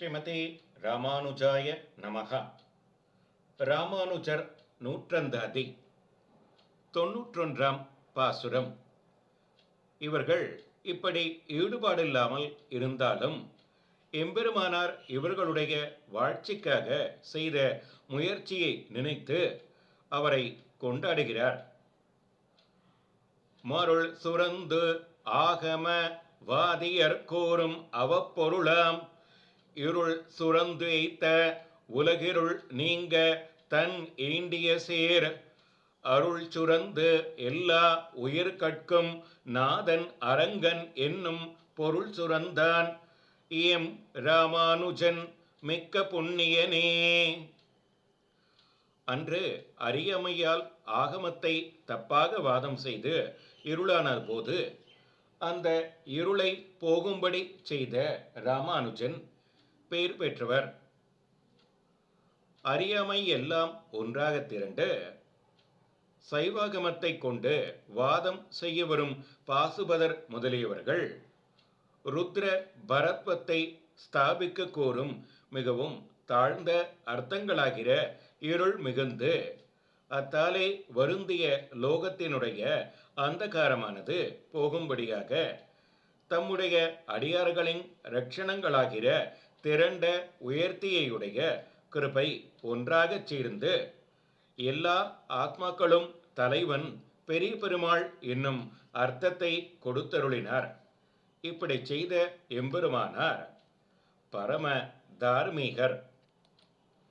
ஸ்ரீமதி ராமானுஜாய நமக ராமானுஜர் நூற்றந்தாதி தொன்னூற்றொன்றாம் பாசுரம். இவர்கள் இப்படி ஈடுபாடில்லாமல் இருந்தாலும் எம்பெருமானார் இவர்களுடைய வாழ்ச்சிக்காக செய்த முயற்சியை நினைத்து அவரை கொண்டாடுகிறார். மருள் சுரந்து ஆகம வாதியர் கோரும் அவப்பொருளாம் இருள் சுரந்து வைத்த உலகிருள் நீங்க தன் ஏண்டிய சேர். அருள் சுரந்து எல்லா உயிர் கற்கும் நாதன் அரங்கன் என்னும் பொருள் சுரந்தான். எம் ராமானுஜன் மிக்க புண்ணியனே. அன்று அரியமையால் ஆகமத்தை தப்பாக வாதம் செய்து இருளானார் போது அந்த இருளை போகும்படி செய்த ராமானுஜன் பெயர் பெற்றவர். அறியாமை எல்லாம் ஒன்றாக திரண்டு சைவாகமத்தை கொண்டு வாதம் செய்ய வரும் பாசுபதர் முதலியவர்கள் ருத்ர பரத்வத்தை ஸ்தாபிக்க கோரும் மிகவும் தாழ்ந்த அர்த்தங்களாகிற இருள் மிகுந்து அத்தாலே வருந்திய லோகத்தினுடைய அந்தகாரமானது போகும்படியாக தம்முடைய அடியார்களின் ரட்சணங்களாகிற திரண்ட உயர்த்தியையுடைய கிருபை ஒன்றாகச் சேர்ந்து எல்லா ஆத்மாக்களும் தலைவன் பெரிய பெருமாள் என்னும் அர்த்தத்தை கொடுத்தருளினார். இப்படி செய்த எம்பெருமானார் பரம தார்மீகர்.